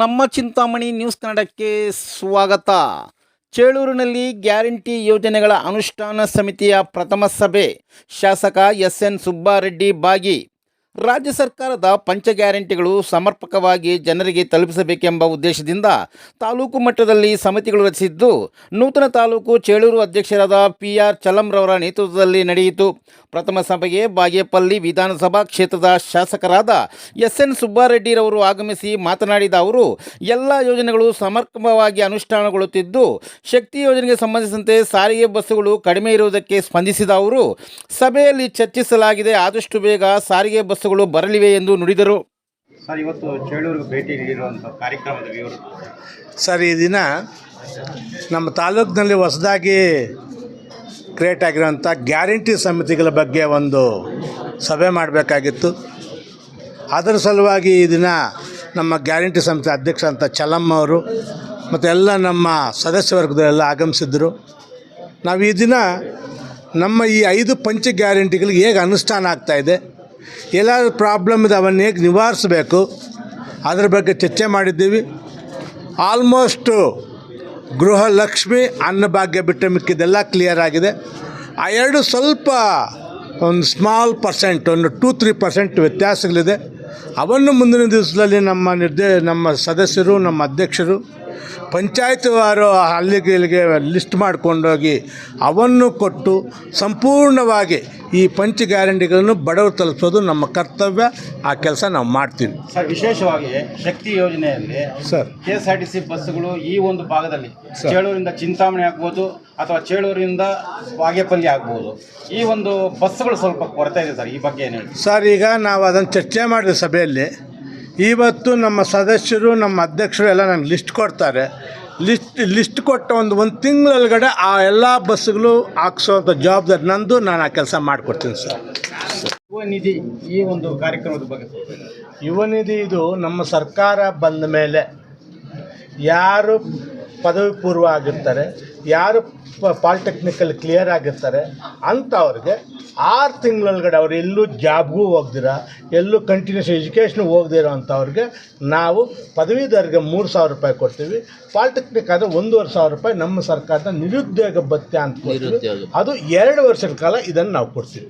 ನಮ್ಮ ಚಿಂತಾಮಣಿ ನ್ಯೂಸ್ ಕನ್ನಡಕ್ಕೆ ಸ್ವಾಗತ. ಚೇಳೂರಿನಲ್ಲಿ ಗ್ಯಾರಂಟಿ ಯೋಜನೆಗಳ ಅನುಷ್ಠಾನ ಸಮಿತಿಯ ಪ್ರಥಮ ಸಭೆ. ಶಾಸಕ ಎಸ್ ಎನ್ ಸುಬ್ಬಾರೆಡ್ಡಿ ಭಾಗಿ ರಾಜ್ಯ ಸರ್ಕಾರದ ಪಂಚ ಗ್ಯಾರಂಟಿಗಳು ಸಮರ್ಪಕವಾಗಿ ಜನರಿಗೆ ತಲುಪಿಸಬೇಕೆಂಬ ಉದ್ದೇಶದಿಂದ ತಾಲೂಕು ಮಟ್ಟದಲ್ಲಿ ಸಮಿತಿಗಳು ರಚಿಸಿದ್ದು, ನೂತನ ತಾಲೂಕು ಚೇಳೂರು ಅಧ್ಯಕ್ಷರಾದ ಪಿ ಆರ್ ಚಲಂರವರ ನೇತೃತ್ವದಲ್ಲಿ ನಡೆಯಿತು. ಪ್ರಥಮ ಸಭೆಗೆ ಬಾಗೇಪಲ್ಲಿ ವಿಧಾನಸಭಾ ಕ್ಷೇತ್ರದ ಶಾಸಕರಾದ ಎಸ್ ಎನ್ ಸುಬ್ಬಾರೆಡ್ಡಿರವರು ಆಗಮಿಸಿ ಮಾತನಾಡಿದ ಅವರು, ಎಲ್ಲ ಯೋಜನೆಗಳು ಸಮರ್ಪಕವಾಗಿ ಅನುಷ್ಠಾನಗೊಳ್ಳುತ್ತಿದ್ದು, ಶಕ್ತಿ ಯೋಜನೆಗೆ ಸಂಬಂಧಿಸಿದಂತೆ ಸಾರಿಗೆ ಬಸ್ಸುಗಳು ಕಡಿಮೆ ಇರುವುದಕ್ಕೆ ಸ್ಪಂದಿಸಿದ ಅವರು, ಸಭೆಯಲ್ಲಿ ಚರ್ಚಿಸಲಾಗಿದೆ. ಆದಷ್ಟು ಬೇಗ ಸಾರಿಗೆ ಬಸ್ಸುಗಳು ಬರಲಿವೆ ಎಂದು ನುಡಿದರು. ಸರ್ ಇವತ್ತು ಚೇಳೂರಿಗೆ ಭೇಟಿ ನೀಡಿರುವಂಥ ಕಾರ್ಯಕ್ರಮದ ವಿವರ ಸರ್ ಈ ದಿನ ನಮ್ಮ ತಾಲೂಕಿನಲ್ಲಿ ಹೊಸದಾಗಿ ಕ್ರಿಯೇಟ್ ಆಗಿರೋಂಥ ಗ್ಯಾರಂಟಿ ಸಮಿತಿಗಳ ಬಗ್ಗೆ ಒಂದು ಸಭೆ ಮಾಡಬೇಕಾಗಿತ್ತು. ಅದರ ಸಲುವಾಗಿ ಈ ದಿನ ನಮ್ಮ ಗ್ಯಾರಂಟಿ ಸಮಿತಿ ಅಧ್ಯಕ್ಷ ಅಂತ ಚಲಮ್ಮ ಅವರು ಮತ್ತು ಎಲ್ಲ ನಮ್ಮ ಸದಸ್ಯ ವರ್ಗದಲ್ಲೆಲ್ಲ ಆಗಮಿಸಿದ್ದರು. ನಾವು ಈ ದಿನ ನಮ್ಮ ಈ ಐದು ಪಂಚ ಗ್ಯಾರಂಟಿಗಳಿಗೆ ಹೇಗೆ ಅನುಷ್ಠಾನ ಆಗ್ತಾಯಿದೆ ಎಲ್ಲಾದ್ರೂ ಪ್ರಾಬ್ಲಮ್ ಇದೆ ಅವನ್ನ ಹೇಗೆ ನಿವಾರಿಸಬೇಕು? ಅದ್ರ ಬಗ್ಗೆ ಚರ್ಚೆ ಮಾಡಿದ್ದೀವಿ. ಆಲ್ಮೋಸ್ಟು ಗೃಹಲಕ್ಷ್ಮಿ ಅನ್ನಭಾಗ್ಯ ಬಿಟ್ಟರೆ ಮಿಕ್ಕಿದೆಲ್ಲ ಕ್ಲಿಯರ್ ಆಗಿದೆ. ಆ ಎರಡು ಸ್ವಲ್ಪ ಒಂದು ಸ್ಮಾಲ್ ಪರ್ಸೆಂಟ್ ಒಂದು ಟೂ ತ್ರೀ ಪರ್ಸೆಂಟ್ ವ್ಯತ್ಯಾಸಗಳಿದೆ. ಅವನ್ನು ಮುಂದಿನ ದಿವಸದಲ್ಲಿ ನಮ್ಮ ನಿರ್ದೇ, ನಮ್ಮ ಸದಸ್ಯರು, ನಮ್ಮ ಅಧ್ಯಕ್ಷರು ಪಂಚಾಯತ್ ವಾರು ಅಲ್ಲಿಗೆ ಇಲ್ಲಿಗೆ ಲಿಸ್ಟ್ ಮಾಡಿಕೊಂಡೋಗಿ ಅವನ್ನು ಕೊಟ್ಟು ಸಂಪೂರ್ಣವಾಗಿ ಈ ಪಂಚ ಗ್ಯಾರಂಟಿಗಳನ್ನು ಬಡವರು ತಲುಪಿಸೋದು ನಮ್ಮ ಕರ್ತವ್ಯ. ಆ ಕೆಲಸ ನಾವು ಮಾಡ್ತೀವಿ. ಸರ್ ವಿಶೇಷವಾಗಿ ಶಕ್ತಿ ಯೋಜನೆಯಲ್ಲಿ sir. K S R T C ಬಸ್ಸುಗಳು ಈ ಒಂದು ಭಾಗದಲ್ಲಿ ಚೇಳೂರಿಂದ ಚಿಂತಾಮಣಿ ಆಗ್ಬೋದು ಅಥವಾ ಚೇಳೂರಿಂದ ವಾಗೇಪಲ್ಲಿ ಆಗ್ಬೋದು. ಈ ಒಂದು ಬಸ್ಸುಗಳು ಸ್ವಲ್ಪ ಕೊರತೆ ಇದೆ ಸರ್ ಈ ಬಗ್ಗೆ ಏನು ಹೇಳಿ? ಸರ್ ಈಗ ನಾವು ಅದನ್ನು ಚರ್ಚೆ ಮಾಡಿದ ಸಭೆಯಲ್ಲಿ. ಇವತ್ತು ನಮ್ಮ ಸದಸ್ಯರು ನಮ್ಮ ಅಧ್ಯಕ್ಷರು ಎಲ್ಲ ನನಗೆ ಲಿಸ್ಟ್ ಕೊಡ್ತಾರೆ. ಲಿಸ್ಟ್ ಲಿಸ್ಟ್ ಕೊಟ್ಟ ಒಂದು ಒಂದು ತಿಂಗಳೊಳಗಡೆ ಆ ಎಲ್ಲ ಬಸ್ಸುಗಳು ಹಾಕ್ಸೋಂಥ ಜವಾಬ್ದಾರಿ ನಂದು ನಾನು ಆ ಕೆಲಸ ಮಾಡಿಕೊಡ್ತೀನಿ ಸರ್. ಯುವ ನಿಧಿ ಈ ಒಂದು ಕಾರ್ಯಕ್ರಮದ ಬಗ್ಗೆ ಯುವನಿಧಿ ಯುವ ನಿಧಿ ಇದು ನಮ್ಮ ಸರ್ಕಾರ ಬಂದ ಮೇಲೆ ಯಾರು ಪದವಿ ಪೂರ್ವ ಆಗಿರ್ತಾರೆ ಯಾರು ಪಾಲಿಟೆಕ್ನಿಕಲ್ ಕ್ಲಿಯರ್ ಆಗಿರ್ತಾರೆ ಅಂಥವ್ರಿಗೆ ಆರು ತಿಂಗಳೊಳಗಡೆ ಅವ್ರು ಎಲ್ಲೂ ಜಾಬ್ಗೂ ಹೋಗ್ದಿರ ಎಲ್ಲೂ ಕಂಟಿನ್ಯೂಸ್ ಎಜುಕೇಷನ್ ಹೋಗ್ದಿರೋ ಅಂಥವ್ರಿಗೆ ನಾವು ಪದವೀಧರಿಗೆ ಮೂರು ಸಾವಿರ ರೂಪಾಯಿ ಕೊಡ್ತೀವಿ ಪಾಲಿಟೆಕ್ನಿಕ್ ಆದರೆ ಒಂದೂವರೆ ಸಾವಿರ ರೂಪಾಯಿ ನಮ್ಮ ಸರ್ಕಾರದ ನಿರುದ್ಯೋಗ ಭತ್ಯೆ ಅಂತ ಅದು ಎರಡು ವರ್ಷದ ಕಾಲ ಇದನ್ನು ನಾವು ಕೊಡ್ತೀವಿ.